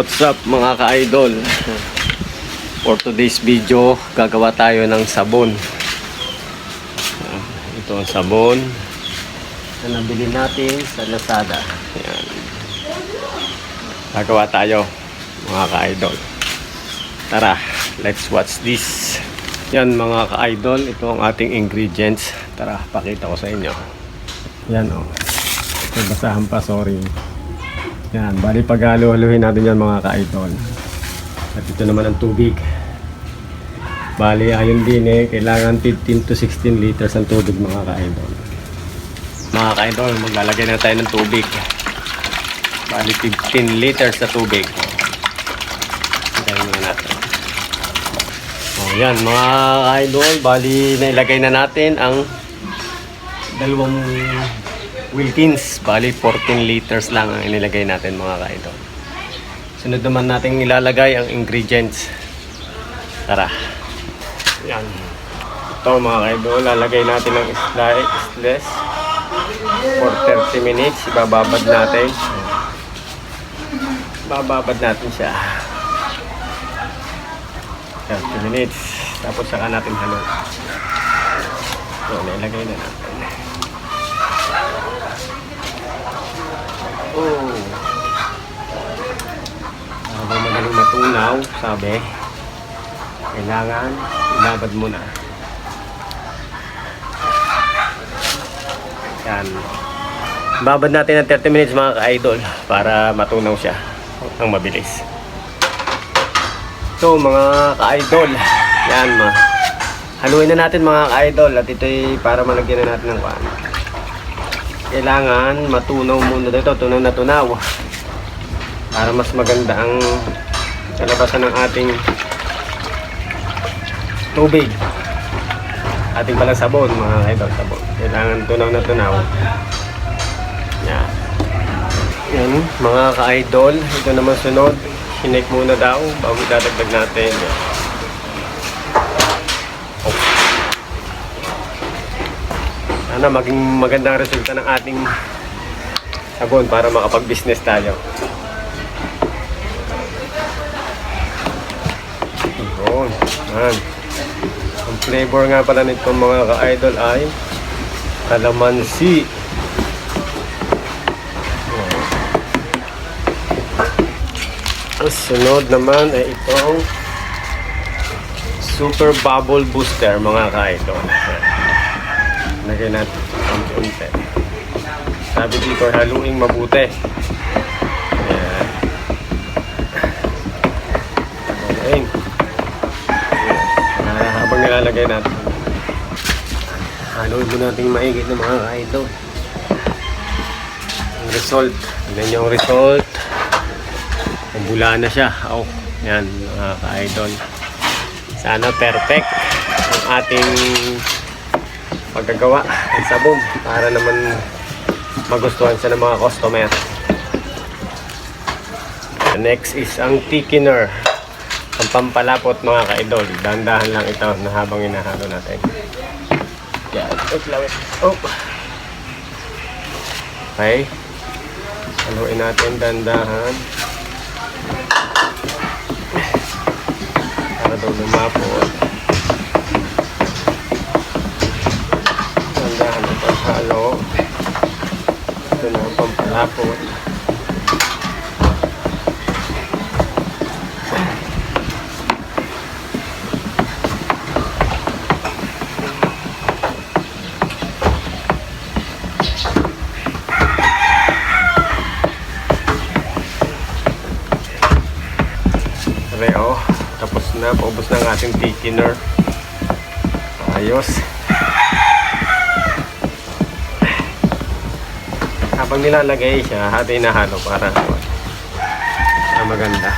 what's up mga ka-idol? For today's video, gagawa tayo ng sabon. Ah, Ito ang sabon na nabili natin sa Lazada. Ayan. Gagawa tayo mga ka-idol. Tara, let's watch this. Yan mga ka-idol, ito ang ating ingredients. Tara, pakita ko sa inyo. Yan o. Oh. Basahan pa, sorry. Yan, bali paghalo-haluhin natin yan mga ka-idol. At ito naman ang tubig. Bali, ayun din eh, kailangan 15 to 16 liters ang tubig mga ka-idol. Mga ka-idol, maglalagay na tayo ng tubig. Bali, 15 liters na tubig. Hintayin muna natin. Oh, yan mga ka-idol, bali nailagay na natin ang dalawang Wilkins. Bali, 14 liters lang ang inilagay natin mga kaidol. Sunod naman natin ilalagay ang ingredients. Tara. Yan. Ito mga kaidol, lalagay natin ang isla, isles for 30 minutes. Ibababad natin. Bababad natin siya. 30 minutes. Tapos saka natin halo. So, nailagay na natin. Oh. Habang madaling matunaw, sabi, kailangan ilabad mo na. Yan. Babad natin ng 30 minutes mga ka-idol para matunaw siya ng mabilis. So mga ka-idol, yan ma. Haluin na natin mga ka-idol at ito'y para malagyan na natin ng kuhan kailangan matunaw muna dito, tunaw na tunaw. Para mas maganda ang kalabasan ng ating tubig. Ating palang sabon, mga idol, sabon. Kailangan tunaw na tunaw. Yan. Yan, mga ka-idol. Ito naman sunod. Hinek muna daw bago dadagdag natin. Yan. Sana maging magandang resulta ng ating sabon para makapag-business tayo. Yun. Yan. Ang flavor nga pala nito mga ka-idol ay kalamansi. Ang sunod naman ay itong Super Bubble Booster mga ka-idol. Lagay natin unti-unti. Sabi dito, haluing mabuti. Ayan. Okay. Ayan. Habang nilalagay natin. Haluin mo natin maigit ng mga idol. Ang result. Niyo ang result. Bula na siya. Oh, yan mga ka-idol. Sana perfect ang ating paggagawa ng sabon para naman magustuhan siya ng mga customer. The next is ang thickener. Ang pampalapot mga ka-idol. Dahan-dahan lang ito na habang inahalo natin. Yan. Oh. Okay. Haluin natin dahan-dahan. Para daw lumapot. Paghalo. Ito na ang pampalapot. Okay, oh. Tapos na. Paubos na ang ating thickener. Ayos. Habang nilalagay siya, hati na halo para na maganda.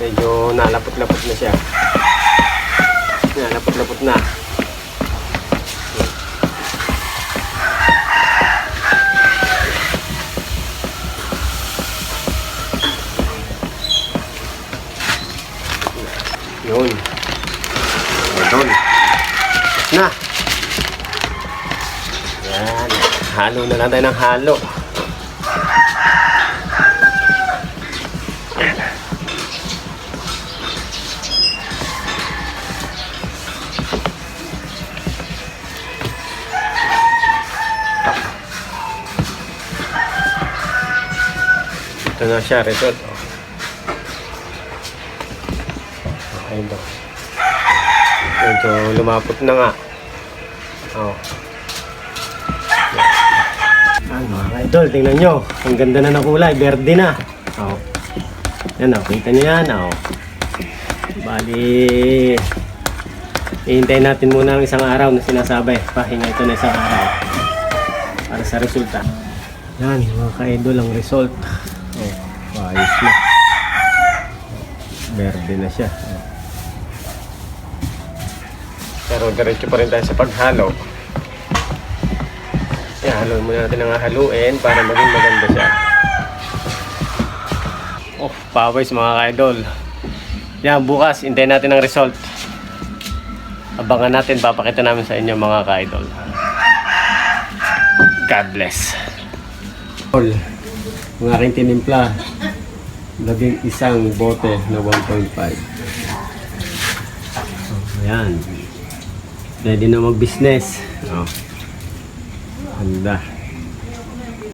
Medyo nalapot-lapot na siya. Nalapot-lapot na. Yun. halo na lang tayo ng halo. Ito na siya, result. Okay daw. Medyo lumapot na nga. Oh. Mga idol, tingnan nyo. Ang ganda na ng kulay, verde na. Oh. Yan oh, kita nyo yan. Oh. Bali, ihintayin natin muna ang isang araw na sinasabay. Pahinga ito na isang araw. Para sa resulta. Yan, mga ka-idol ang result. Oh, ayos na. Verde na siya. Oh. Pero diretso pa rin tayo sa paghalo. Yan, haluin muna natin ang haluin para maging maganda siya. Oh, pawis mga ka-idol. Yan, bukas, hintayin natin ang result. Abangan natin, papakita namin sa inyo mga ka-idol. God bless. All, ang aking tinimpla, naging isang bote na 1.5. Oh, Ayan. Ready na mag-business. Oh. Ganda.